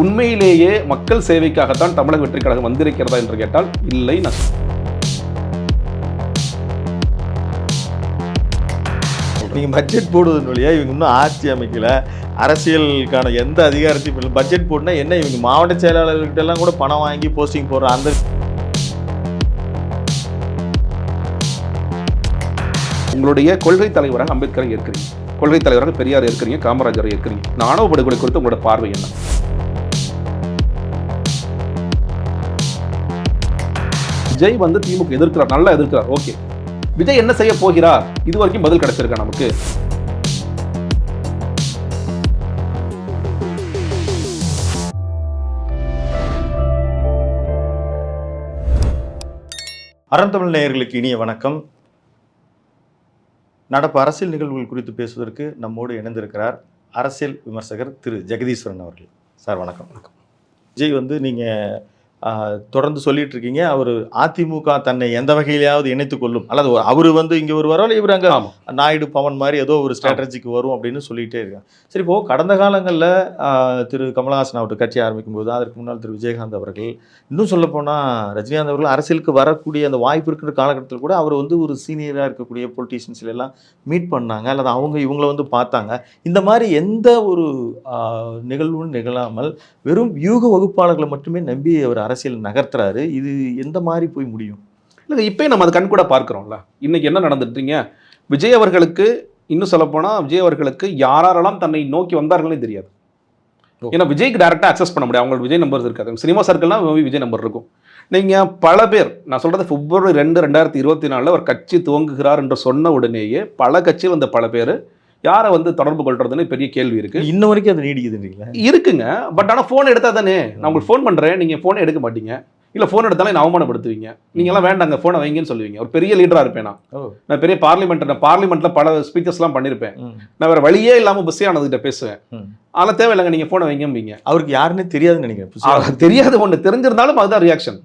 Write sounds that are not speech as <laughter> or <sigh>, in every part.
உண்மையிலேயே மக்கள் சேவைக்காகத்தான் தமிழக வெற்றி கழகம் வந்திருக்கிறதா என்று கேட்டால் இல்லை நான் நீங்கள் பட்ஜெட் போடுவதன் வழியா இவங்க இன்னும் ஆட்சி அமைக்கல. அரசியலுக்கான எந்த அதிகாரத்தையும் இல்லை. பட்ஜெட் போட்டுனா என்ன? இவங்க மாவட்ட செயலாளர்கிட்ட எல்லாம் கூட பணம் வாங்கி போஸ்டிங் போடுற அந்த உங்களுடைய கொள்கை தலைவராக அம்பேத்கரை ஏற்கிறீங்க. கொள்கை தலைவராக பெரியார் ஏற்கிறீங்க காமராஜரை ஏற்கிறீங்க. இந்த ஆணவ படுகொலை குறித்து உங்களோட பார்வை என்ன? விஜய் வந்து திமுக எதிர்க்கிறார் நல்லா எதிர்க்கிறார். ஓகே. விஜய் என்ன செய்ய போகிறார்? இது வரைக்கும் பதில் கிடைச்சிருக்கா நமக்கு? அறந்தமிழ் நேயர்களுக்கு இனிய வணக்கம். நடப்பு அரசியல் நிகழ்வுகள் குறித்து பேசுவதற்கு நம்மோடு இணைந்திருக்கிறார் அரசியல் விமர்சகர் திரு. ஜெகதீஸ்வரன் அவர்கள். சார் வணக்கம். வணக்கம் விஜய் வந்து நீங்கள் தொடர்ந்து சொல்லிட்டு இருக்கீங்க அவர் அதிமுக தன்னை எந்த வகையிலாவது இணைத்துக் கொள்ளும். அல்லது அவர் வந்து இங்கே ஒரு வரல இவர் அங்கே நாயுடு பவன் மாதிரி ஏதோ ஒரு ஸ்ட்ராட்டஜிக்கு வரும் அப்படின்னு சொல்லிகிட்டே இருக்காங்க. சரி இப்போ கடந்த காலங்களில் திரு கமலஹாசன் அவர்கள் கட்சி ஆரம்பிக்கும் போது அதற்கு முன்னால் திரு விஜயகாந்த் அவர்கள் இன்னும் சொல்லப்போனால் ரஜினிகாந்த் அவர்கள் அரசியலுக்கு வரக்கூடிய அந்த வாய்ப்பு இருக்கிற காலகட்டத்தில் கூட அவர் வந்து ஒரு சீனியராக இருக்கக்கூடிய பொலிட்டீஷியன்ஸ் எல்லாம் மீட் பண்ணாங்க. அல்லது அவங்க இவங்கள வந்து பார்த்தாங்க. இந்த மாதிரி எந்த ஒரு நிகழ்வும் நிகழாமல் வெறும் வியூக வகுப்பாளர்களை மட்டுமே நம்பி அவர் அரசியல் நகர்த்துறாரு. இது எந்த மாதிரி போய் முடியும்? இல்லைங்க இப்பயும் நம்ம அது கண் கூட பார்க்கிறோம்ல. இன்னைக்கு என்ன நடந்துட்டீங்க விஜய் அவர்களுக்கு இன்னும் சொல்லப்போனா விஜய் அவர்களுக்கு யாரெல்லாம் தன்னை நோக்கி வந்தார்களே தெரியாது. ஏன்னா விஜய்க்கு டேரெக்டாக அக்சஸ் பண்ண முடியாது. அவங்களுக்கு விஜய் நம்பர் இருக்காது. சினிமா சர்க்கிள்னா விஜய் நம்பர் இருக்கும். நீங்க பல பேர் நான் சொல்றது பிப்ரவரி ரெண்டு ரெண்டாயிரத்தி இருபத்தி நாலில் ஒரு கட்சி துவங்குகிறார் என்று சொன்ன உடனேயே பல கட்சியில் வந்த பல பேர் யாரை வந்து தொடர்பு கொள்றதுன்னு பெரிய கேள்வி இருக்கு. இன்ன வரைக்கும் அது நீடிக்குதுன்றீங்களா? இருக்குங்க. பட் ஆனால் ஃபோன் எடுத்தா தானே? நான் உங்களுக்கு ஃபோன் பண்ணுறேன் நீங்கள் ஃபோனை எடுக்க மாட்டீங்க. இல்லை ஃபோன் எடுத்தாலும் என்ன அவமானப்படுத்துவீங்க. நீங்களாம் வேண்டாங்க. ஃபோனை வைங்கன்னு சொல்லுவீங்க. ஒரு பெரிய லீடராக இருப்பேன் நான். நான் பெரிய பார்லிமெண்ட் நான் பார்லிமெண்ட்டில் பல ஸ்பீச்சஸ்லாம் பண்ணியிருப்பேன் நான் வேறு வழியே இல்லாமல் புஸ்ஸே ஆனதுகிட்ட பேசுவேன். அதெல்லாம் தேவையில்லைங்க. நீங்கள் ஃபோனை வைங்கம்பீங்க. அவருக்கு யாருன்னே தெரியாதுன்னு நினைக்கிறேன். தெரியாது ஒன்று தெரிஞ்சிருந்தாலும் அதுதான் ரியாக்ஷன்.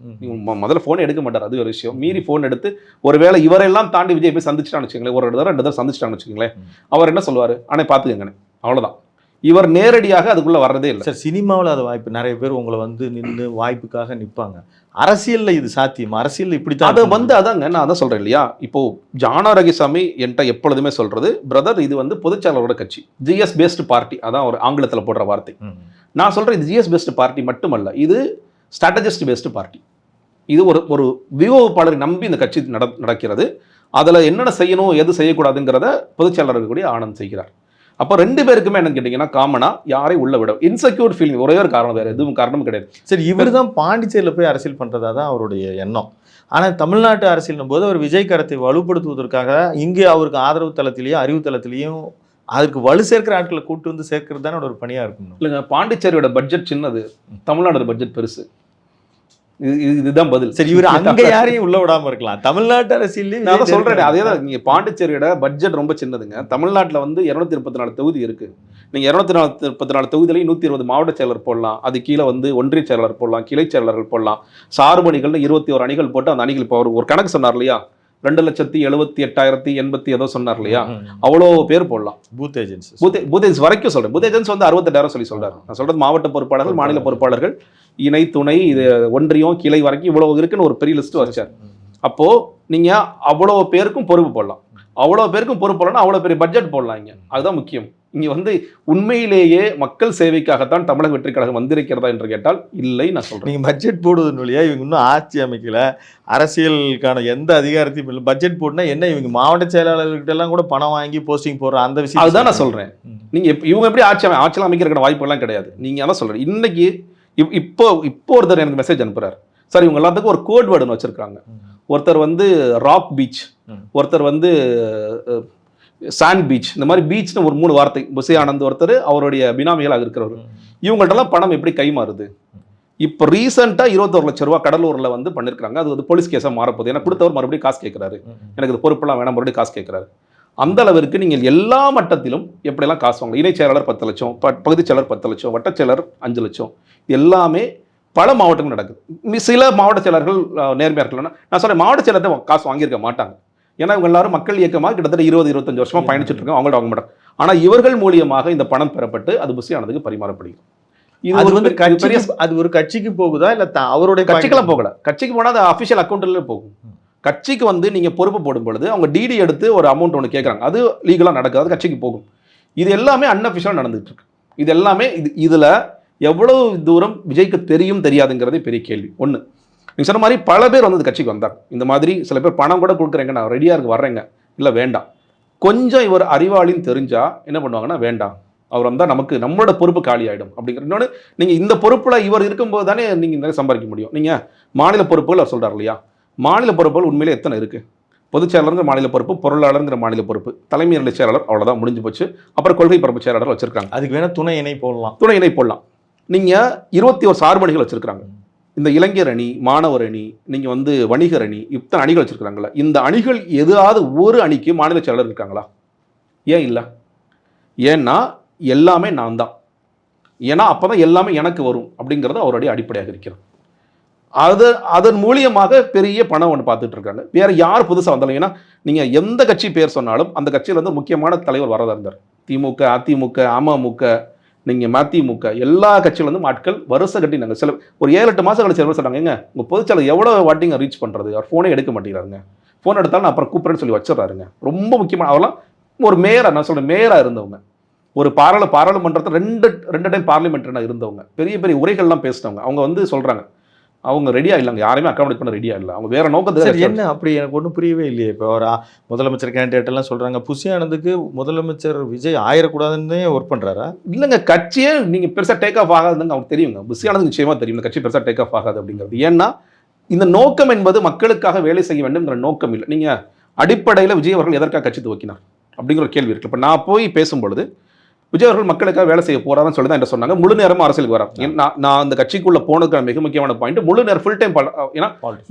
முதல்ல ஃபோன் எடுக்க மாட்டார். அது ஒரு விஷயம். மீறி ஃபோன் எடுத்து ஒருவேளை இவரெல்லாம் தாண்டி விஜய் போய் சந்திச்சிட்டான்னு வச்சுக்கோங்களேன். ஒரு தடவை ரெண்டு தடவை சந்திச்சிட்டான்னு வச்சுக்கோங்களேன். அவர் என்ன சொல்லுவார்? அண்ணே பார்த்துக்கங்கண்ணே. அவ்வளோதான் இவர் நேரடியாக அதுக்குள்ளே வர்றதே இல்லை. சார் சினிமாவில் அது வாய்ப்பு நிறைய பேர் உங்களை வந்து நின்று வாய்ப்புக்காக நிற்பாங்க. அரசியல்ல இது சாத்தியம். அரசியல் இப்படித்தான் அது இருக்கும். வந்து அதாங்க நான் அதான் சொல்றேன் இல்லையா? இப்போ ஜானா ரகிசாமி என்கிட்ட எப்பொழுதுமே சொல்றது பிரதர் இது வந்து பொதுச்செயலாளரோட கட்சி. GS based party. அதான் ஒரு ஆங்கிலத்துல போடுற வார்த்தை. நான் சொல்றேன் இது ஜிஎஸ் பேஸ்டு பார்ட்டி மட்டுமல்ல இது ஸ்ட்ராட்டஜிஸ்ட் பேஸ்டு பார்ட்டி. இது ஒரு ஒரு வியூகப்பாளரை நம்பி இந்த கட்சி நட நடக்கிறது. அதுல என்னென்ன செய்யணும் எது செய்யக்கூடாதுங்கிறத பொதுச்செயலாளர் கூடிய ஆனந்த் செய்கிறார். அப்போ ரெண்டு பேருக்குமே என்னன்னு கேட்டிங்கன்னா காமனா யாரை உள்ள விட இன்செக்யூர் ஃபீலிங் ஒரே ஒரு காரணம் வேற எதுவும் காரணமும் கிடையாது. சரி இவர் தான் பாண்டிச்சேரியில் போய் அரசியல் பண்றதா தான் அவருடைய எண்ணம். ஆனா தமிழ்நாட்டு அரசியல் போது அவர் விஜய் கரத்தை வலுப்படுத்துவதற்காக இங்கே அவருக்கு ஆதரவு தளத்திலையும் அறிவு தளத்திலையும் அதற்கு வலு சேர்க்கிற ஆட்களை கூட்டு வந்து சேர்க்கறது தானே ஒரு பணியா இருக்கணும் இல்லைங்க பாண்டிச்சேரியோட பட்ஜெட் சின்னது. தமிழ்நாடு பட்ஜெட் பெருசு. இதுதான் பதில். சரி இவர் <laughs> அங்க யாரையும் உள்ள விடாம இருக்கலாம். தமிழ்நாட்டு அரசியலே நான் சொல்றேன் அதே தான் நீங்க பாண்டிச்சேரியோட பட்ஜெட் ரொம்ப சின்னதுங்க. தமிழ்நாட்டில் வந்து இருநூத்தி முப்பத்தி நாலு தொகுதி இருக்கு. நீங்க இருநூத்தி நாலு முப்பத்தி நாலு தொகுதியிலையும் நூத்தி இருபது மாவட்ட செயலர் போடலாம். அது கீழே வந்து ஒன்றிய செயலாளர் போடலாம் கிளை செயலாளர்கள் போடலாம். சார்பு அணிகள்னு இருபத்தி ஒரு அணிகள் போட்டு அந்த அணிகள் இப்போ ஒரு கணக்கு சொன்னார் இல்லையா? ரெண்டு லட்சத்தி எழுபத்தி எட்டாயிரத்தி எண்பத்தி ஏதோ சொன்னார் இல்லையா? அவ்வளோ பேர் போடலாம். Booth agency booth booth agency வரைக்கும் சொல்றேன். பூத் ஏஜென்சி வந்து அறுபத்தெட்டாயிரம் சொல்லி சொல்றாரு. நான் சொல்றது மாவட்ட பொறுப்பாளர்கள். மாநில பொறுப்பாளர்கள். இணை துணை இது ஒன்றியம் கிளை வரைக்கும் இவ்வளவு இருக்குன்னு ஒரு பெரிய லிஸ்ட் வச்சார். அப்போ நீங்க அவ்வளோ பேருக்கும் பொறுப்பு போடலாம். அவ்வளோ பேருக்கும் பொறுப்பு போடலாம் அவ்வளோ பெரிய பட்ஜெட் போடலாம் இங்க. அதுதான் முக்கியம். இங்க வந்து உண்மையிலேயே மக்கள் சேவைக்காகத்தான் தமிழக வெற்றி கழகம் வந்திருக்கிறதா என்று கேட்டால் இல்லை நான் சொல்றேன். நீங்க பட்ஜெட் போடுவதன் வழியா இவங்க இன்னும் ஆட்சி அமைக்கல. அரசியலுக்கான எந்த அதிகாரத்தையும் இல்லை. பட்ஜெட் போட்டுனா என்ன? இவங்க மாவட்ட செயலாளர்கிட்ட எல்லாம் கூட பணம் வாங்கி போஸ்டிங் போடுற அந்த விஷயம் அதுதான் நான் சொல்றேன். ம். நீங்க இப்ப- இவங்க எப்படி ஆட்சி ஆட்சியெல்லாம் அமைக்கிறதுக்கான வாய்ப்பு எல்லாம் கிடையாது. நீங்க அதான் சொல்றேன். இன்னைக்கு இப்போ இப்போ ஒருத்தர் எனக்கு மெசேஜ் அனுப்புறாரு. சார் இவங்க எல்லாத்துக்கும் ஒரு கோட் வேர்டுன்னு வச்சிருக்காங்க. ஒருத்தர் வந்து ராக் பீச். ஒருத்தர் வந்து சாண்ட் பீச் இந்த மாதிரி பீச்னு ஒரு மூணு வார்த்தை. புசி ஆனந்த் ஒருத்தர் அவருடைய பினாமிகளாக இருக்கிறவர். இவங்கள்ட்டலாம் பணம் எப்படி கைமாறுது? இப்போ ரீசெண்டாக இருபத்தோரு லட்ச ரூபா கடலூரில் வந்து பண்ணியிருக்காங்க அது வந்து போலீஸ் கேஸாக மாறப்போகுது. ஏன்னா கொடுத்தவர் மறுபடியும் காசு கேட்குறாரு. எனக்கு இது பொறுப்பெல்லாம் வேணாம் மறுபடியும் காசு கேட்குறாரு அந்த அளவிற்கு நீங்கள் எல்லா மட்டத்திலும் எப்படியெல்லாம் காசு வாங்கலாம்? இணைச் செயலாளர் பத்து லட்சம் ப- பகுதிச் செயலர் பத்து லட்சம் வட்டச் செயலர் அஞ்சு லட்சம் எல்லாமே பல மாவட்டங்கள் நடக்குது. சில மாவட்ட செயலர்கள் அஹ், நேர்மையா இருக்கலன்னா நான் சொல்றேன் மாவட்ட செயலர்கிட்ட காசு வாங்கியிருக்க மாட்டாங்க. ஏன்னா இவங்க எல்லாரும் மக்கள் இயக்கமாக கிட்டத்தட்ட இருபது இருபத்தஞ்சு வருஷமா பயணிச்சுட்டு இருக்காங்க அவங்கள்ட்ட வாங்க மாட்டாங்க ஆனால் இவர்கள் மூலியமாக இந்த பணம் பெறப்பட்டு அது புசியானதுக்கு பரிமாறப்படுகிறது. இது அது வந்து அது ஒரு கட்சிக்கு போகுதா? இல்ல அவருடைய கட்சிக்கெல்லாம் போகல. கட்சிக்கு போனா அது அஃபிஷியல் அக்கௌண்ட்ல போகும். கட்சிக்கு வந்து நீங்கள் பொறுப்பு போடும் பொழுது அவங்க டிடி எடுத்து ஒரு அமௌண்ட் ஒன்று கேட்குறாங்க அது லீகலாக நடக்காது கட்சிக்கு போகும். இது எல்லாமே அன்அஃபிஷியலாக நடந்துகிட்டு இருக்கு. இது எல்லாமே இது இதில் எவ்வளவு தூரம் விஜய்க்கு தெரியும் தெரியாதுங்கிறதே பெரிய கேள்வி. ஒன்று நீங்கள் சொன்ன மாதிரி பல பேர் வந்து கட்சிக்கு வந்தாங்க. இந்த மாதிரி சில பேர் பணம் கூட கொடுக்குறேங்க நான் ரெடியாக இருக்கு வர்றேங்க. இல்லை வேண்டாம். கொஞ்சம் இவர் அறிவாளின்னு தெரிஞ்சால் என்ன பண்ணுவாங்கன்னா வேண்டாம். அவர் வந்தால் நமக்கு நம்மளோட பொறுப்பு காலி ஆகிடும் அப்படிங்கிற. இன்னொன்று நீங்கள் இந்த பொறுப்பில் இவர் இருக்கும்போது தானே நீங்கள் நிறைய சம்பாதிக்க முடியும். நீங்கள் மாநில பொறுப்புகள் அவர் சொல்கிறார் இல்லையா? மாநில பொறுப்புகள் உண்மையிலே எத்தனை இருக்கு? பொதுச் செயலாளருங்கிற மாநில பொறுப்பு பொருளாளருங்கிற மாநில பொறுப்பு தலைமை நிலை செயலாளர் அவ்வளவுதான் முடிஞ்சு போச்சு. அப்புறம் கொள்கை பரப்பு செயலாளர் வச்சிருக்காங்க. அதுக்கு வேணா துணை இணை போடலாம். துணை இணை போடலாம். நீங்க இருபத்தி ஒரு சார்பணிகள் வச்சிருக்காங்க இந்த இளைஞர் அணி மாணவர் அணி நீங்க வந்து வணிகர் அணி இத்தனை அணிகள் வச்சிருக்காங்கல்ல இந்த அணிகள் எதாவது ஒரு அணிக்கு மாநில செயலாளர் இருக்காங்களா? ஏன் இல்லை? ஏன்னா எல்லாமே நான் தான். ஏன்னா அப்பதான் எல்லாமே எனக்கு வரும் அப்படிங்கிறது அவருடைய அடிப்படையாக இருக்கிறது. அது அதன் மூலியமாக பெரிய பணம் ஒன்று பார்த்துட்டு இருக்காங்க வேற யார் புதுசாக வந்தாலும் ஏன்னா நீங்கள் எந்த கட்சி பேர் சொன்னாலும் அந்த கட்சியில் வந்து முக்கியமான தலைவர் வரதா இருந்தார். திமுக அதிமுக அமமுக நீங்கள் மதிமுக எல்லா கட்சியிலேருந்தும் ஆட்கள் வருஷம் கட்டினாங்க. சில ஒரு ஏழு எட்டு மாதம் கழிச்சு என்ன சொன்னாங்க "ஏங்க, உங்க பொதுச்செயலர் எவ்வளோ வாட்டிங்க ரீச் பண்ணுறது அவர் ஃபோனே எடுக்க மாட்டேங்கிறாருங்க. ஃபோன் எடுத்தாலும் அப்புறம் கூப்பிடுறேன்னு சொல்லி வச்சிடறாருங்க. ரொம்ப முக்கியமான அவர்லாம் ஒரு மேயராக நான் சொல்கிறேன் மேயராக இருந்தவங்க. ஒரு பாராள பாராளுமன்றத்தில் ரெண்டு ரெண்டு டைம் பார்லிமெண்ட்னா இருந்தவங்க. பெரிய பெரிய உரைகள்லாம் பேசினவங்க. அவங்க வந்து சொல்கிறாங்க அவங்க ரெடியா இல்லைங்க. யாரையுமே அக்காமடேட் பண்ண ரெடியா இல்லை. அவங்க வேற சரி நோக்கத்துக்கு என்ன? அப்படி எனக்கு ஒன்றும் புரியவே இல்லையே. இப்போ ஒரு முதலமைச்சர் கேண்டிடேட் எல்லாம் சொல்றாங்க புசி ஆனந்துக்கு முதலமைச்சர் விஜய் ஆயிரக்கூடாதுன்னு ஒர்க் பண்றாரா? இல்லைங்க. கட்சியே நீங்க பெருசா டேக் ஆஃப் ஆகாதுங்க. அவங்களுக்கு தெரியுங்க. புஷியானது நிச்சயமா தெரியும். இந்த கட்சி பெருசா டேக் ஆஃப் ஆகாது அப்படிங்கிறது. ஏன்னா இந்த நோக்கம் என்பது மக்களுக்காக வேலை செய்ய வேண்டும்ங்கிற நோக்கம் இல்லை. நீங்க அடிப்படையில் விஜய் அவர்கள் எதற்காக கட்சி துவக்கினார்? அப்படிங்கிற ஒரு கேள்வி இருக்கு. இப்போ நான் போய் பேசும்பொழுது விஜய் அவர்கள் மக்களுக்காக வேலை செய்ய போறாருன்னு சொல்லி தான் என்ன சொன்னாங்க. முழு நேரமா அரசியலுக்கு வரார். ஏன்னா, நான் நான் அந்த கட்சிக்குள்ள போனதுக்கான மிக முக்கியமான பாயிண்ட் முழு நேரம் ஃபுல் டைம் ஏன்னா.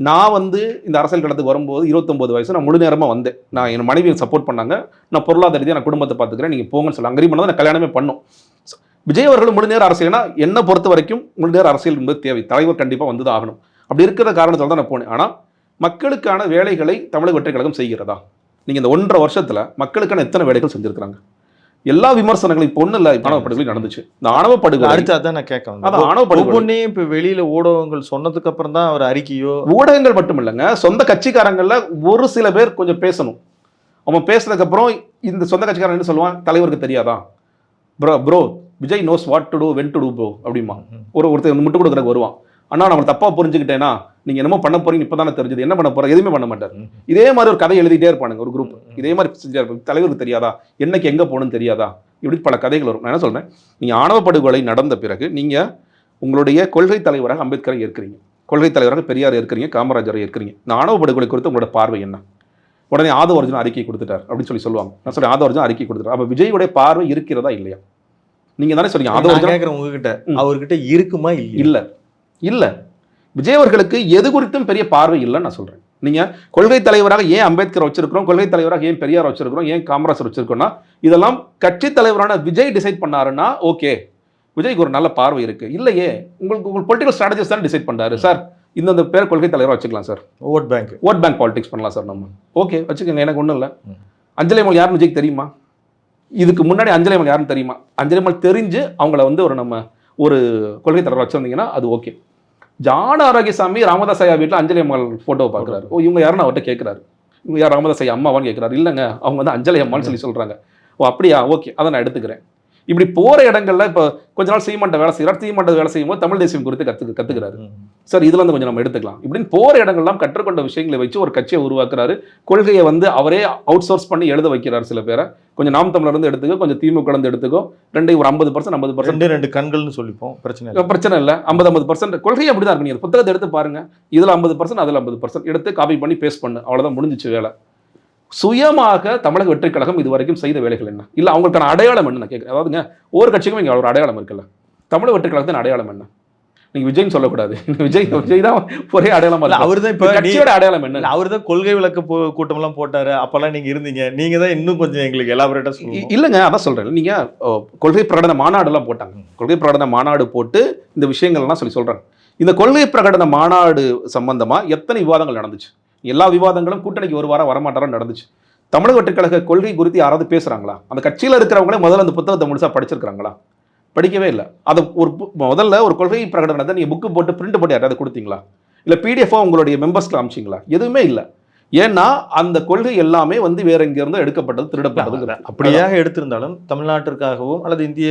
நான் வந்து இந்த அரசியல் களத்துக்கு வரும்போது இருபத்தொன்பது வயசு நான் முழு நேரமா வந்தேன். நான் என் மனைவியை சப்போர்ட் பண்ணாங்க. நான் பொருளாதார ரீதியாக நான் குடும்பத்தை பார்த்துக்கிறேன். நீங்க போங்கன்னு சொல்லி அங்கேயும் பண்ணால் நான் கல்யாணமே பண்ணோம். விஜய் அவர்கள் முழு நேர அரசியல்னா என்னை பொறுத்த வரைக்கும் முழு நேர அரசியல் என்பது தேவை. தலைவர் கண்டிப்பாக வந்து தான் ஆகணும். அப்படி இருக்கிற காரணத்தால் தான் நான் போனேன். ஆனால் மக்களுக்கான வேலைகளை தமிழக வெற்றி கழகம் செய்கிறதா? நீங்கள் இந்த ஒன்றரை வருஷத்துல மக்களுக்கான எத்தனை வேலைகள் செஞ்சிருக்கிறாங்க? எல்லா விமர்சனங்களும் இப்போ ஒன்றும் இல்லை ஆணவ படுகொலை நடந்துச்சு. இந்த ஆணவ படுகொலை. அடுத்து அதான் நான் கேட்க அது வந்தேன் ஆணவ படுகொலை. இப்போ வெளியில ஊடகங்கள் சொன்னதுக்கு அப்புறம் தான் அவர் அறிக்கையோ? ஊடகங்கள் மட்டும் இல்லைங்க சொந்த கட்சிக்காரங்கள்ல ஒரு சில பேர் கொஞ்சம் பேசணும். அவன் பேசுனதுக்கு அப்புறம் இந்த சொந்த கட்சிக்காரன் என்ன சொல்லுவான்? தலைவருக்கு தெரியாதா? Bro bro Vijay knows what to do when to do bro அப்படிமா ஒரு ஒருத்தர் முட்டு கொடுக்குறதுக்கு வருவான். அண்ணா நம்ம தப்பா புரிஞ்சுக்கிட்டேனா? நீங்க என்னமோ பண்ண போறீங்க இப்பதானே தெரிஞ்சது. என்ன பண்ண போற? எதுவுமே பண்ண மாட்டார். இதே மாதிரி ஒரு கதை எழுதிட்டே இருப்பானுங்க ஒரு குரூப் இதே மாதிரி செஞ்சா இருப்பாங்க. தலைவருக்கு தெரியாதா? என்னைக்கு எங்க போகணும்னு தெரியாதா? இப்படி பல கதைகள் வரும். நான் என்ன சொல்றேன்? நீங்க ஆணவ படுகொலை நடந்த பிறகு நீங்க உங்களுடைய கொள்கை தலைவராக அம்பேத்கரை ஏற்கிறீங்க. கொள்கை தலைவராக பெரியார் ஏற்கிறீங்க காமராஜரை ஏற்கிறீங்க. இந்த ஆணவ படுகொலை குறித்து உங்களோட பார்வை என்ன? உடனே ஆதவ அர்ஜுன் அறிக்கை கொடுத்துட்டார் அப்படின்னு சொல்லி சொல்லுவாங்க. நான் சொல்லி ஆதவ அர்ஜுன் அறிக்கை கொடுத்துட்டார். அப்ப விஜயுடைய பார்வை இருக்கிறதா இல்லையா? நீங்க தானே சொல்றீங்க ஆதவ நான் அர்ஜுன் கேட்குறேன் உங்ககிட்ட. அவர்கிட்ட இருக்குமா இல்ல. இல்ல. விஜய் அவர்களுக்கு எது குறித்தும் பெரிய பார்வை இல்லைன்னு நான் சொல்றேன். நீங்க கொள்கை தலைவராக ஏன் அம்பேத்கர் வச்சிருக்கிறோம் கொள்கை தலைவராக ஏன் பெரியார் வச்சிருக்கிறோம் ஏன் காமராஜர் வச்சிருக்கோம்னா இதெல்லாம் கட்சி தலைவரான விஜய் டிசைட் பண்ணாருன்னா ஓகே. விஜய்க்கு ஒரு நல்ல பார்வை இருக்கு. இல்லையே உங்களுக்கு உங்கள் பொலிட்டிக்கல் ஸ்ட்ராட்டஜிஸ் தான் டிசைட் பண்றாரு. சார் இந்தந்த பேர் கொள்கை தலைவராக வச்சுக்கலாம் sir. Vote bank vote bank politics பண்ணலாம் சார் நம்ம. ஓகே வச்சுக்கோங்க எனக்கு ஒன்றும் இல்லை. ம். அஞ்சலி அம்மாள் யாருன்னு விஜய்க்கு தெரியுமா? இதுக்கு முன்னாடி அஞ்சலி அம்மாள் யாருன்னு தெரியுமா? அஞ்சலி அம்மாள் தெரிஞ்சு அவங்கள வந்து ஒரு நம்ம ஒரு கொள்கை தலைவர் வச்சிருந்தீங்கன்னா அது ஓகே. ஜான ஆரோக்கியசாமி ராமதாஸ் ஐயா வீட்டில் அஞ்சலி அம்மாள் ஃபோட்டோவை பார்க்குறாரு ஓ இவங்க யாருன்னு அவர்கிட்ட கேட்குறாரு இவங்க யார்? ராமதாஸ் ஐயா அம்மாவான்னு கேட்குறாரு இல்லைங்க அவங்க வந்து அஞ்சலி அம்மான்னு சொல்லி சொல்கிறாங்க ஓ அப்படியா? ஓகே அதை நான் எடுத்துக்கிறேன். இப்படி போகிற இடங்கள்ல இப்போ கொஞ்ச நாள் சீமாண்ட வேலை செய்கிறார் சீமாண்ட வேலை செய்யும்போது தமிழ் தேசியம் குறித்து கற்று கற்றுக்கிறாரு சார் இதுல இருந்து கொஞ்சம் நம்ம எடுத்துக்கலாம். இப்படின்னு போற இடங்கள்லாம் கற்றுக்கொண்ட விஷயங்களை வச்சு ஒரு கட்சியை உருவாக்குறாரு. கொள்கையை வந்து அவரே அவுட் சோர்ஸ் பண்ணி எழுத வைக்கிறார் சில பேரை. கொஞ்சம் நாம் தமிழர் இருந்து எடுத்துக்கோ கொஞ்சம் திமுக இருந்து எடுத்துக்கோ. ரெண்டையும் ஒரு ஐம்பது பர்சன்ட் ஐம்பது பர்சன்ட் ரெண்டு ரெண்டு கண்கள்னு சொல்லிப்போம். பிரச்சனை இல்லை. பிரச்சனை இல்லை. ஐம்பது ஐம்பது பர்சன்ட் கொள்கை அப்படி தான் இருக்கு. நீங்க புத்தகத்தை எடுத்து பாருங்க. இதுல ஐம்பது பர்சன்ட் அதுல ஐம்பது பர்சன்ட் எடுத்து காப்பி பண்ணி பேஸ்ட் பண்ணு. அவ்வளவுதான் முடிஞ்சிச்சு வேலை. சுயமாக தமிழக வெற்றி கழகம் இது வரைக்கும் செய்த வேலைகள் என்ன? இல்ல அவங்களுக்கான அடையாளம் என்ன? நான் கேட்குறேன். அதாவதுங்க ஒவ்வொரு கட்சிக்கும் இங்க ஒரு அடையாளம் இருக்குல்ல. தமிழக வெற்றி கழகத்தின் அடையாளம் என்ன? நீங்க விஜய்னு சொல்லக்கூடாது. <laughs> விஜய் விஜய் தான் ஒரே அடையாளமா இல்ல. அவர் தான் இப்போ கட்சியோட அடையாளம் என்ன? அவர் தான் கொள்கை விளக்க போ- கூட்டமெல்லாம் போட்டாரு. அப்பெல்லாம் நீங்க இருந்தீங்க. நீங்க தான் இன்னும் கொஞ்சம் எங்களுக்கு எலாபரேட்டா இல்லைங்க அதான் சொல்றேன். நீங்க கொள்கை பிரகடன மாநாடு எல்லாம் போட்டாங்க கொள்கை பிரகடன மாநாடு போட்டு இந்த விஷயங்கள்லாம் சொல்லி சொல்றாங்க இந்த கொள்கை பிரகடன மாநாடு சம்பந்தமா எத்தனை விவாதங்கள் நடந்துச்சு? எல்லா விவாதங்களும் கூட்டணிக்கு ஒரு வாரம் வரமாட்டாரம் நடந்துச்சு. தமிழக வெற்றிக் கழக கொள்கை குறித்து யாராவது பேசுறாங்களா? அந்த கட்சியில இருக்கிறவங்களே முதல்ல அந்த புத்தகத்தை முழுசா படிச்சிருக்காங்களா படிக்கவே இல்லை. அதை ஒரு முதல்ல ஒரு கொள்கை பிரகடனத்தை நீங்கள் புக்கு போட்டு பிரிண்ட் போட்டு யாராவது கொடுத்தீங்களா? இல்லை பிடிஎஃபோ உங்களுடைய மெம்பர்ஸ்க்கு அமிச்சிங்களா? எதுவுமே இல்லை. ஏன்னா அந்த கொள்கை எல்லாமே வந்து வேற எங்க இருந்தோ எடுக்கப்பட்டது திருடப்பட்டது அப்படியாக எடுத்திருந்தாலும் தமிழ்நாட்டிற்காகவும் அல்லது இந்திய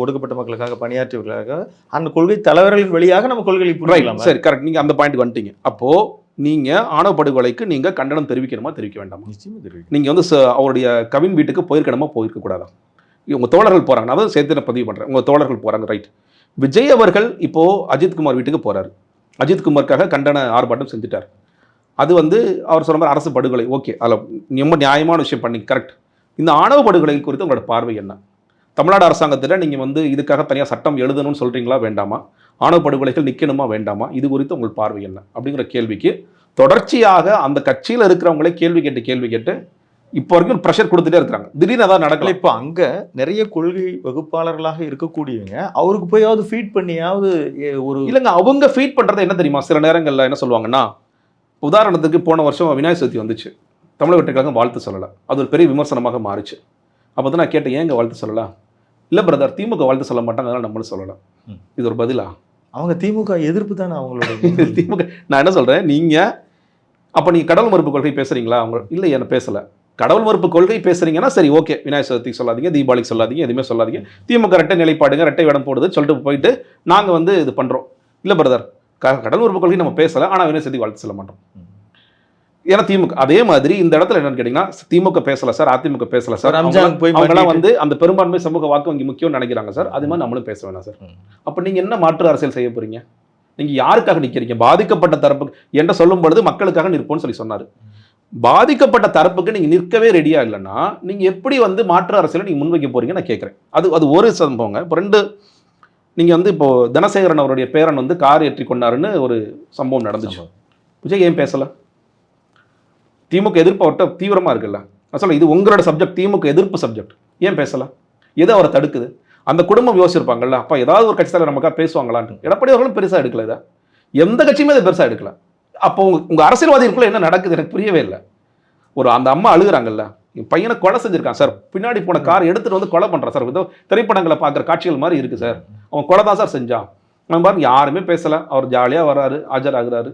ஒடுக்கப்பட்ட மக்களுக்காக பணியாற்றியவர்களுக்காக அந்த கொள்கை தலைவர்களின் வழியாக நம்ம புரியலாம் சரி கரெக்ட் நீங்க அந்த பாயிண்ட் வந்துட்டீங்க. அப்போ நீங்க ஆணவ படுகொலைக்கு நீங்க கண்டனம் தெரிவிக்கணுமா? தெரிவிக்க வேண்டாமா? நிச்சயமா தெரியும் நீங்க வந்து அவருடைய கவின் வீட்டுக்கு போயிருக்கணுமா? போயிருக்க கூடாதா உங்க தோழர்கள் போறாங்க. நான் அதான் சேர்த்து நான் பதிவு பண்றேன். உங்க தோழர்கள் போறாங்க. ரைட். விஜய் அவர்கள் இப்போ அஜித்குமார் வீட்டுக்கு போறாரு. அஜித்குமாருக்காக கண்டன ஆர்ப்பாட்டம் செஞ்சுட்டார். அது வந்து அவர் சொன்ன மாதிரி அரசு படுகொலை. ஓகே. அதில் ரொம்ப நியாயமான விஷயம் பண்ணி கரெக்ட். இந்த ஆணவ படுகொலை குறித்து உங்களோட பார்வை என்ன? தமிழ்நாடு அரசாங்கத்தில் நீங்கள் வந்து இதுக்காக தனியாக சட்டம் எழுதணும்னு சொல்கிறீங்களா வேண்டாமா? ஆணவ படுகொலைகள் நிற்கணுமா வேண்டாமா? இது குறித்து உங்கள் பார்வை என்ன? அப்படிங்கிற கேள்விக்கு தொடர்ச்சியாக அந்த கட்சியில் இருக்கிறவங்களே கேள்வி கேட்டு கேள்வி கேட்டு இப்போ வரைக்கும் ப்ரெஷர் கொடுத்துட்டே இருக்கிறாங்க. திடீர்னு அதான் நடக்கல இப்போ அங்க நிறைய கொள்கை வகுப்பாளர்களாக இருக்கக்கூடியவங்க அவருக்கு போயாவது ஃபீட் பண்ணியாவது ஒரு இல்லைங்க அவங்க ஃபீட் பண்ணுறது என்ன தெரியுமா? சில நேரங்களில் என்ன சொல்லுவாங்கன்னா உதாரணத்துக்கு போன வருஷம் விநாயகர் சதுர்த்தி வந்துச்சு. தமிழக வெற்றிக்கழகம் வாழ்த்து சொல்லலை. அது ஒரு பெரிய விமர்சனமாக மாறிச்சு. அப்போ தான் நான் கேட்டேன் ஏங்க வாழ்த்து சொல்லலாம் இல்லை பிரதர் திமுக வாழ்த்து சொல்ல மாட்டாங்க அதனால நம்மளும் சொல்லலாம். இது ஒரு பதிலா? அவங்க திமுக எதிர்ப்பு தானே அவங்களோட <laughs> திமுக நான் என்ன சொல்கிறேன் நீங்கள் அப்போ நீங்கள் கடவுள் மறுப்பு கொள்கை பேசுகிறீங்களா அவங்க இல்லை என்ன பேசலை. கடவுள் மறுப்பு கொள்கை பேசுறீங்கன்னா சரி ஓகே. விநாயகர் சதுர்த்திக்கு சொல்லாதீங்க தீபாவளிக்கு சொல்லாதீங்க எதுவுமே சொல்லாதீங்க. திமுக ரெட்டை நிலைப்பாடுங்க ரெட்டை வேடம் போடுது சொல்லிட்டு போயிட்டு நாங்கள் வந்து இது பண்ணுறோம் இல்லை பிரதர் கடவுள் மறுப்பு கொள்கை நம்ம பேசலை ஆனால் விநாயகர் சதுர்த்தி வாழ்த்து சொல்ல மாட்டோம். ஏன்னா திமுக அதே மாதிரி இந்த இடத்துல என்னன்னு கேட்டிங்கன்னா திமுக பேசல சார் அதிமுக பேசல சார். அவங்களாம் வந்து அந்த பெரும்பான்மை சமூக வாக்கு வங்கி முக்கியம்னு நினைக்கிறாங்க சார். அது மாதிரி நம்மளும் பேச வேணாம் சார். அப்போ நீங்க என்ன மாற்று அரசியல் செய்ய போறீங்க? நீங்க யாருக்காக நிக்கிறீங்க? பாதிக்கப்பட்ட தரப்பு என்று சொல்லும் பொழுது மக்களுக்காக நிற்போம்னு சொல்லி சொன்னாரு. பாதிக்கப்பட்ட தரப்புக்கு நீங்க நிற்கவே ரெடியா இல்லைன்னா நீங்க எப்படி வந்து மாற்று அரசியலை நீங்க முன்வைக்க போறீங்க நான் கேட்கிறேன். அது அது ஒரு சம்பவங்க. இப்போ ரெண்டு நீங்க வந்து இப்போ தனசேகரன் அவருடைய பேரன் வந்து கார் ஏற்றி கொண்டாருன்னு ஒரு சம்பவம் நடந்துச்சு. விஜய் ஏன் பேசல? திமுக எதிர்ப்பு அவர்கிட்ட தீவிரமா இருக்குல்ல? நான் சொல்ல இது உங்களோட சப்ஜெக்ட் திமுக எதிர்ப்பு சப்ஜெக்ட் ஏன் பேசல? எது அவரை தடுக்குது? அந்த குடும்பம் யோசிச்சிருப்பாங்கல்ல அப்பா ஏதாவது ஒரு கட்சி தலைவர் நமக்காக பேசுவாங்களான்னு எடப்பாடி அவர்களும் பெருசா எடுக்கல இதை. எந்த கட்சியுமே இதை பெருசா எடுக்கல. அப்போ உங்க உங்க அரசியல்வாதிகளுக்குள்ள என்ன நடக்குது எனக்கு புரியவே இல்லை. ஒரு அந்த அம்மா அழுகுறாங்கல்ல என் பையனை கொலை செஞ்சிருக்கான் சார். பின்னாடி போன கார் எடுத்துட்டு வந்து கொலை பண்றான் சார். ஏதோ திரைப்படங்களை பார்க்குற காட்சிகள் மாதிரி இருக்கு சார். அவன் கொலை தான் சார் செஞ்சான். அவன் பாருங்க யாருமே பேசல. அவர் ஜாலியா வராரு ஆஜராகிறாரு.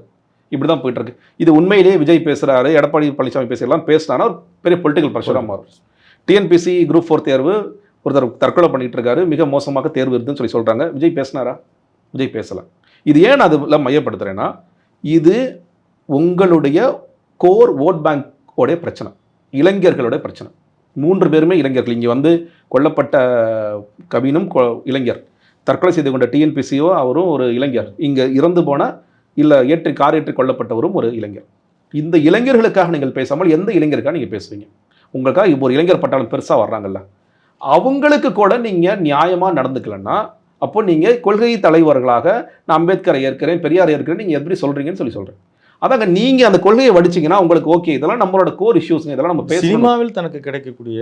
இப்படி தான் போயிட்டு இருக்கு இது உண்மையிலேயே விஜய் பேசுறாரு எடப்பாடி பழனிசாமி பேசலாம் பேசினானா ஒரு பெரிய பொலிட்டிக்கல் ப்ரெஷராக மாறும். டிஎன்பிசி குரூப் ஃபோர் தேர்வு ஒருத்தர் தற்கொலை பண்ணிட்டு இருக்காரு. மிக மோசமாக தேர்வு இருக்குன்னு சொல்லி சொல்றாங்க. விஜய் பேசினாரா? விஜய் பேசல. இது ஏன் அதுல மையப்படுத்துறேன்னா இது உங்களுடைய கோர் ஓட் பேங்க் உடைய பிரச்சனை. இளைஞர்களுடைய பிரச்சனை. மூன்று பேருமே இளைஞர்கள். இங்கே வந்து கொல்லப்பட்ட கவினும் கொ- இளைஞர். தற்கொலை செய்து கொண்ட டிஎன்பிசிஓ அவரும் ஒரு இளைஞர். இங்கே இறந்து போன இல்லை ஏற்றி கார் ஏற்றி கொல்லப்பட்டவரும் ஒரு இளைஞர். இந்த இளைஞர்களுக்காக நீங்கள் பேசாமல் எந்த இளைஞருக்காக நீங்கள் பேசுவீங்க உங்களுக்காக இப்போ ஒரு இளைஞர் பட்டாளம் பெருசாக வர்றாங்கல்ல. அவங்களுக்கு கூட நீங்கள் நியாயமாக நடந்துக்கலன்னா அப்போ நீங்கள் கொள்கை தலைவர்களாக நான் அம்பேத்கரை ஏற்கிறேன் பெரியார் ஏற்கிறேன் நீங்கள் எப்படி சொல்கிறீங்கன்னு சொல்லி சொல்கிறேன் அதாங்க நீங்கள் அந்த கொள்கையை வடிச்சீங்கன்னா உங்களுக்கு ஓகே இதெல்லாம் நம்மளோட கோர் இஷ்யூஸ்ங்க இதெல்லாம் நம்ம சினிமாவில் தனக்கு கிடைக்கக்கூடிய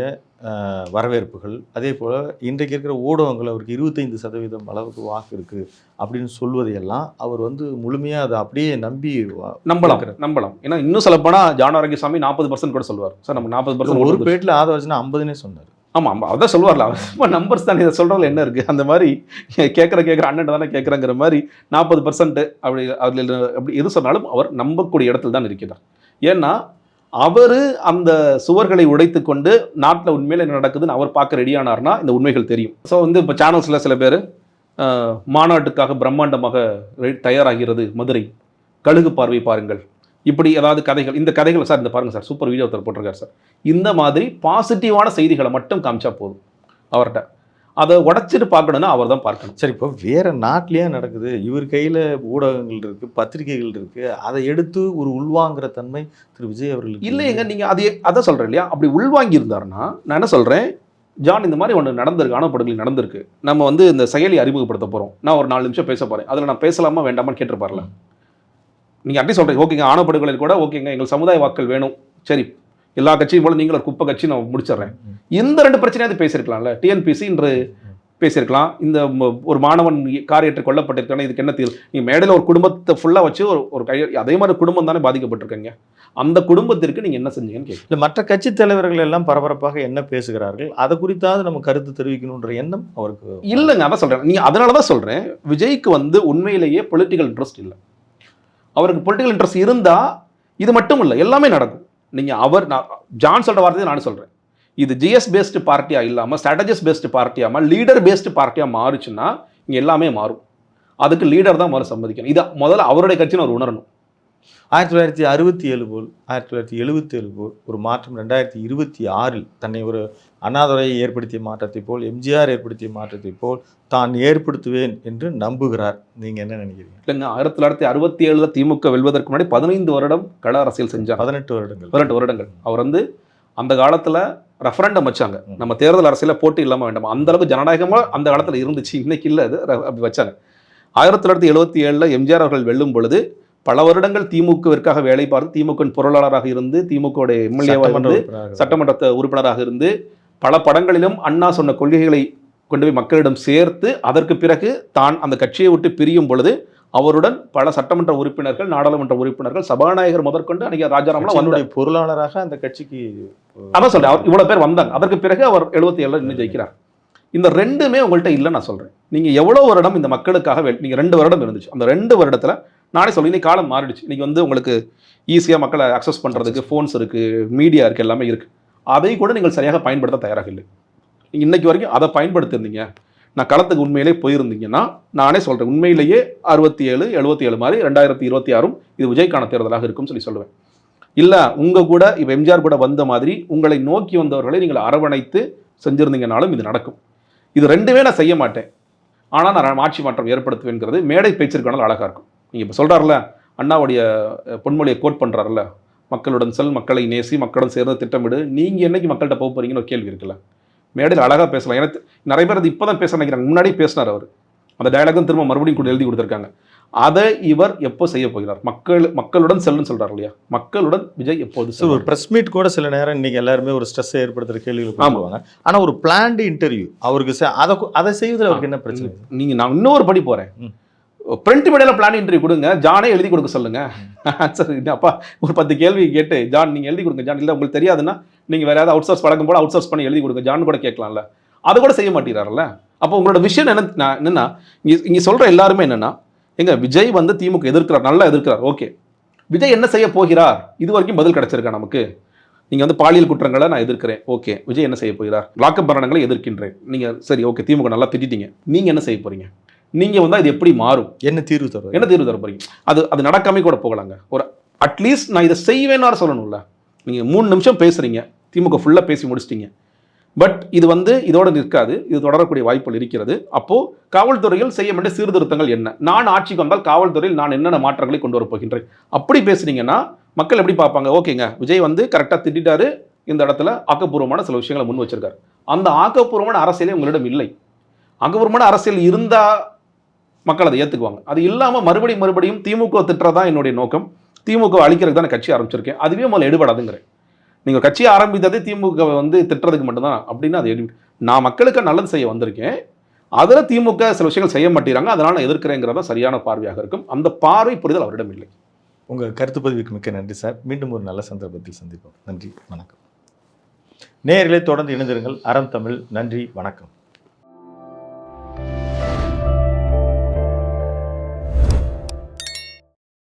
வரவேற்புகள் அதே போல இன்றைக்கு இருக்கிற ஊடகங்கள் அவருக்கு இருபத்தைந்து சதவீதம் அளவுக்கு வாக்கு இருக்கு அப்படின்னு சொல்வதையெல்லாம் அவர் வந்து முழுமையா அதை அப்படியே நம்பி நம்பலாம் நம்பலாம். ஏன்னா இன்னும் சொல்லப்போனா ஜான் ஆரோக்கியசாமி நாற்பது பர்சன்ட் கூட சொல்லுவார். சார் நம்ம நாற்பது ஒரு பர்சன்ட் பேட்டில் ஆதவர்ஜனா ஐம்பதுனே சொன்னார். ஆமாம் ஆமாம் அதான் சொல்லுவார்ல அவர் சும்மா நம்பர்ஸ் தானே இதை சொல்கிறதுல என்ன இருக்குது அந்த மாதிரி கேட்குற கேட்குற அண்ணன் தானே கேட்குறங்கிற மாதிரி நாற்பது பர்சன்ட் அப்படி அதில் அப்படி எது சொன்னாலும் அவர் நம்பக்கூடிய இடத்துல தான் இருக்கிறார். ஏன்னா அவர் அந்த சுவர்களை உடைத்து கொண்டு நாட்டில் உண்மையில் என்ன நடக்குதுன்னு அவர் பார்க்க ரெடியானார்னா இந்த உண்மைகள் தெரியும். ஸோ வந்து இப்போ சேனல்ஸில் சில பேர் மாநாட்டுக்காக பிரம்மாண்டமாக தயாராகிறது மதுரை. கழுகு பார்வை பாருங்கள். இப்படி ஏதாவது கதைகள் இந்த கதைகள் சார் இந்த பாருங்க சார் சூப்பர் வீடியோ ஒருத்தர் போட்டிருக்காரு சார். இந்த மாதிரி பாசிட்டிவான செய்திகளை மட்டும் காமிச்சா போதும் அவர்கிட்ட. அதை உடைச்சிட்டு பார்க்கணும்னா அவர் தான் பார்க்கணும். சரி இப்போ வேற நாட்டிலேயே நடக்குது. இவர் கையில ஊடகங்கள் இருக்கு பத்திரிகைகள் இருக்கு. அதை எடுத்து ஒரு உள்வாங்குற தன்மை திரு. விஜய் அவர்களுக்கு இல்லைங்க நீங்க அது அதான் சொல்றேன் இல்லையா? அப்படி உள்வாங்கி இருந்தாருன்னா நான் என்ன சொல்றேன்? ஜான் இந்த மாதிரி ஒன்று நடந்திருக்கு ஆணவப்படுகொலை நடந்திருக்கு. நம்ம வந்து இந்த செயலி அறிமுகப்படுத்த போறோம். நான் ஒரு நாலு நிமிஷம் பேச போறேன். அதில் நான் பேசலாமா வேண்டாமான்னு கேட்டிருப்பார்ல. நீங்க அப்படி சொல்றீங்க. ஓகேங்க ஆணவப்படுகொலையில் கூட ஓகேங்க எங்கள் சமுதாய வாக்கள் வேணும். சரி எல்லா கட்சியும் போல நீங்களும் குப்பை கட்சி நான் முடிச்சிடுறேன். இந்த ரெண்டு பிரச்சனையாவது பேசியிருக்கலாம்ல. டிஎன்பிசி இன்று பேசியிருக்கலாம். இந்த ஒரு மாணவன் கார் ஏற்று கொல்லப்பட்டிருக்கான இதுக்கு என்ன தீர்வு? மேடையில் ஒரு குடும்பத்தை ஃபுல்லா வச்சு ஒரு ஒரு கை அதே மாதிரி குடும்பம் தானே பாதிக்கப்பட்டிருக்கீங்க. அந்த குடும்பத்திற்கு நீங்க என்ன செஞ்சீங்கன்னு கேட்குறேன் இல்லை மற்ற கட்சி தலைவர்கள் எல்லாம் பரபரப்பாக என்ன பேசுகிறார்கள்? அதை குறித்தாவது நம்ம கருத்து தெரிவிக்கணுன்ற எண்ணம் அவருக்கு இல்லைங்க அதான் சொல்றேன். நீங்க அதனால தான் சொல்றேன். விஜய்க்கு வந்து உண்மையிலேயே பொலிட்டிக்கல் இன்ட்ரெஸ்ட் இல்லை. அவருக்கு பொலிட்டிக்கல் இன்ட்ரெஸ்ட் இருந்தால் இது மட்டும் இல்லை எல்லாமே நடக்கும். நீங்கள் அவர் நான் ஜான் சொல்கிற வார்த்தையை நான் சொல்கிறேன் இது ஜிஎஸ் பேஸ்டு பார்ட்டியாக இல்லாமல் ஸ்ட்ராட்டஜிஸ்ட் பேஸ்டு பார்ட்டியாம லீடர் பேஸ்டு பார்ட்டியாக மாறுச்சுன்னா இங்கே எல்லாமே மாறும். அதுக்கு லீடர் தான் மறு சம்மதிக்கணும். இதை முதல்ல அவருடைய கட்சின்னு அவர் உணரணும். ஆயிரத்தி தொள்ளாயிரத்தி அறுபத்தி ஏழு போல் ஆயிரத்தி தொள்ளாயிரத்தி எழுபத்தி ஏழு போல் ஒரு மாற்றம் ரெண்டாயிரத்தி இருபத்தி ஆறில் தன்னை ஒரு அண்ணாதுரையை ஏற்படுத்திய மாற்றத்தை போல் எம்ஜிஆர் ஏற்படுத்திய மாற்றத்தை போல் தான் ஏற்படுத்துவேன் என்று நம்புகிறார். நீங்க என்ன நினைக்கிறீங்க? இல்லைங்க ஆயிரத்தி தொள்ளாயிரத்தி அறுபத்தி ஏழுல திமுக வெல்வதற்கு முன்னாடி பதினைந்து வருடம் கள அரசியல் செஞ்சார் பதினெட்டு வருடங்கள். பதினெட்டு வருடங்கள். அவர் வந்து அந்த காலத்துல ரெஃபரண்டம் வச்சாங்க. நம்ம தேர்தல் அரசியல போட்டி இல்லாம வேண்டாம். அந்த அளவுக்கு ஜனநாயகமா அந்த காலத்துல இருந்துச்சு. இன்னைக்கு இல்ல அது. அப்படி வச்சாங்க. ஆயிரத்தி தொள்ளாயிரத்தி எழுபத்தி ஏழுல எம்ஜிஆர் அவர்கள் வெல்லும் பொழுது பல வருடங்கள் திமுகவிற்காக வேலை பார்த்து திமுக வின் பொருளாளராக இருந்து திமுக எம்எல்ஏவாக சட்டமன்ற இருந்து உறுப்பினராக. சட்டமன்ற உறுப்பினராக இருந்து பல படங்களிலும் அண்ணா சொன்ன கொள்கைகளை கொண்டு போய் மக்களிடம் சேர்த்து அதற்கு பிறகு தான் அந்த கட்சியை விட்டு பிரியும் பொழுது அவருடன் பல சட்டமன்ற உறுப்பினர்கள் நாடாளுமன்ற உறுப்பினர்கள் சபாநாயகர் முதற்கொண்டு அன்னைக்கு ராஜாராமலாம் கட்சியினுடைய பொருளாளராக அந்த கட்சிக்கு அதான் சொல்றேன் அவர் இவ்வளவு பேர் வந்தாங்க. அதற்கு பிறகு அவர் எழுபத்தி ஏழுல இன்னும் ஜெயிக்கிறார். இந்த ரெண்டுமே உங்கள்கிட்ட இல்லை நான் சொல்றேன். நீங்க எவ்வளவு வருடம் இந்த மக்களுக்காக வே- நீங்க ரெண்டு வருடம் இருந்துச்சு. அந்த ரெண்டு வருடத்துல நானே சொல்லி இன்னைக்கு காலம் மாறிடுச்சு. இன்னைக்கு வந்து உங்களுக்கு ஈஸியாக மக்களை அக்சஸ் பண்ணுறதுக்கு ஃபோன்ஸ் இருக்குது மீடியா இருக்குது எல்லாமே இருக்குது அதை கூட நீங்கள் சரியாக பயன்படுத்த தயாராக இல்லை நீங்கள் இன்னைக்கு வரைக்கும் அதை பயன்படுத்திருந்தீங்க நான் களத்துக்கு உண்மையிலே போயிருந்தீங்கன்னா நானே சொல்கிறேன் உண்மையிலேயே அறுபத்தி ஏழு எழுபத்தி ஏழு மாதிரி ரெண்டாயிரத்தி இருபத்தி ஆறும் இது விஜய்க்கான தேர்தலாக இருக்கும்னு சொல்லி சொல்லுவேன். இல்லை உங்கள் கூட இப்போ எம்ஜிஆர் கூட வந்த மாதிரி உங்களை நோக்கி வந்தவர்களை நீங்கள் அரவணைத்து செஞ்சுருந்தீங்கனாலும் இது நடக்கும். இது ரெண்டுமே நான் செய்ய மாட்டேன். ஆனால் நான் ஆட்சி மாற்றம் ஏற்படுத்துவேங்கிறது மேடை பேச்சிற்கான அழகாக இருக்கும். நீங்க இப்ப சொல்றாருல அண்ணாவுடைய பொன்மொழியை கோட் பண்றாருல்ல மக்களுடன் செல் மக்களை நேசி மக்களுடன் சேர்ந்து திட்டமிடு நீங்க என்னைக்கு மக்கள்கிட்ட போக போறீங்கன்னு ஒரு கேள்வி இருக்குல்ல. மேடையில் அழகா பேசலாம். எனக்கு நிறைய பேர் அது இப்பதான் பேச நினைக்கிறாங்க. முன்னாடி பேசினார் அவர். அந்த டயலாகும் திரும்ப மறுபடியும் கூட எழுதி கொடுத்துருக்காங்க. அதை இவர் எப்போ செய்ய போகிறார்? மக்கள் மக்களுடன் செல்லுன்னு சொல்றாரு இல்லையா? மக்களுடன் விஜய் எப்போது சார் ஒரு? ப்ரெஸ் மீட் கூட சில நேரம் இன்னைக்கு எல்லாருமே ஒரு ஸ்ட்ரெஸ் ஏற்படுத்துற கேள்விகள் ஆமா. பண்ணுவாங்க ஆனா ஒரு பிளான்டு இன்டர்வியூ அவருக்கு அதை அதை செய்வதில் அவருக்கு என்ன பிரச்சனை? நீங்க நான் இன்னொரு படி போறேன். ம். பிரிண்ட் மீடியால பிளான் இன்டர்வியூ கொடுங்க. ஜானே எழுதி கொடுக்க சொல்லுங்க. ஆன்சர் அப்பா ஒரு பத்து கேள்வி கேட்டு ஜான் நீங்கள் எழுதி கொடுங்க. ஜான் இல்லை உங்களுக்கு தெரியாதுன்னா நீங்கள் வேறு ஏதாவது அவுட் சோர்ஸ் பழக்கம் போது அவுட் சோர்ஸ் பண்ணி எழுதி கொடுங்க. ஜான் கூட கேட்கலாம்ல. அதை கூட செய்ய மாட்டேறாருல்ல அப்போ உங்களோட விஷயம் என்ன நான் என்னன்னா இங்கே இங்கே சொல்கிற எல்லாருமே என்னென்னா எங்கள் விஜய் வந்து திமுக எதிர்க்கிறார் நல்லா எதிர்க்கிறார். ஓகே. விஜய் என்ன செய்ய போகிறார்? இது வரைக்கும் பதில் கிடச்சிருக்கா நமக்கு? நீங்கள் வந்து பாலியல் குற்றங்களை நான் எதிர்க்கிறேன். ஓகே. விஜய் என்ன செய்ய போகிறார்? லாக்கப் மரணங்களை எதிர்க்கின்றேன். நீங்கள் சரி ஓகே திமுக நல்லா திட்டிட்டீங்க. நீங்கள் என்ன செய்ய போகிறீங்க நீங்க வந்து அது எப்படி மாறும்? என்ன தீர்வு தருவது என்ன தீர்வு தர போறீங்க? அது அது நடக்காம கூட போகலாங்க. ஒரு அட்லீஸ்ட் நான் இதை செய்வேன்னு சொல்லணும்ல. நீங்க மூணு நிமிஷம் பேசுறீங்க. திமுக ஃபுல்லா பேசி முடிச்சிட்டீங்க. பட் இது வந்து இதோட நிற்காது. இது தொடரக்கூடிய வாய்ப்புகள் இருக்கிறது. அப்போ காவல்துறையில் செய்ய வேண்டிய சீர்திருத்தங்கள் என்ன? நான் ஆட்சிக்கு வந்தால் காவல்துறையில் நான் என்னென்ன மாற்றங்களை கொண்டு வரப் போகின்றேன்? அப்படி பேசுனீங்கன்னா மக்கள் எப்படி பார்ப்பாங்க? ஓகேங்க. விஜய் வந்து கரெக்டாக திட்டாரு இந்த இடத்துல ஆக்கப்பூர்வமான சில விஷயங்களை முன் வச்சிருக்காரு. அந்த ஆக்கப்பூர்வமான அரசியலே உங்களிடம் இல்லை. ஆக்கப்பூர்வமான அரசியல் இருந்தா மக்கள் அதை ஏற்றுக்குவாங்க அது இல்லாமல் மறுபடியும் மறுபடியும் திமுக திட்டுறதான் என்னுடைய நோக்கம். திமுக அழிக்கிறதுக்கு தான் கட்சி ஆரம்பிச்சிருக்கேன். அதுவே முதல்ல எடுபடாதுங்கிறேன். நீங்கள் கட்சியை ஆரம்பித்ததே திமுக வந்து திட்டுறதுக்கு மட்டும்தான் அப்படின்னு அது எடு நான் மக்களுக்கு நல்லது செய்ய வந்திருக்கேன். அதில் திமுக சில விஷயங்கள் செய்ய மாட்டேங்கிறாங்க. அதனால் நான் எதிர்க்கிறேங்கிறதா சரியான பார்வையாக இருக்கும். அந்த பார்வை புரிதல் அவரிடம் இல்லை. உங்கள் கருத்து பதிவுக்கு மிக்க நன்றி சார். மீண்டும் ஒரு நல்ல சந்தர்ப்பத்தில் சந்திப்போம். நன்றி வணக்கம். நேர்களை தொடர்ந்து இணைந்திருங்கள். அறம் தமிழ். நன்றி வணக்கம்.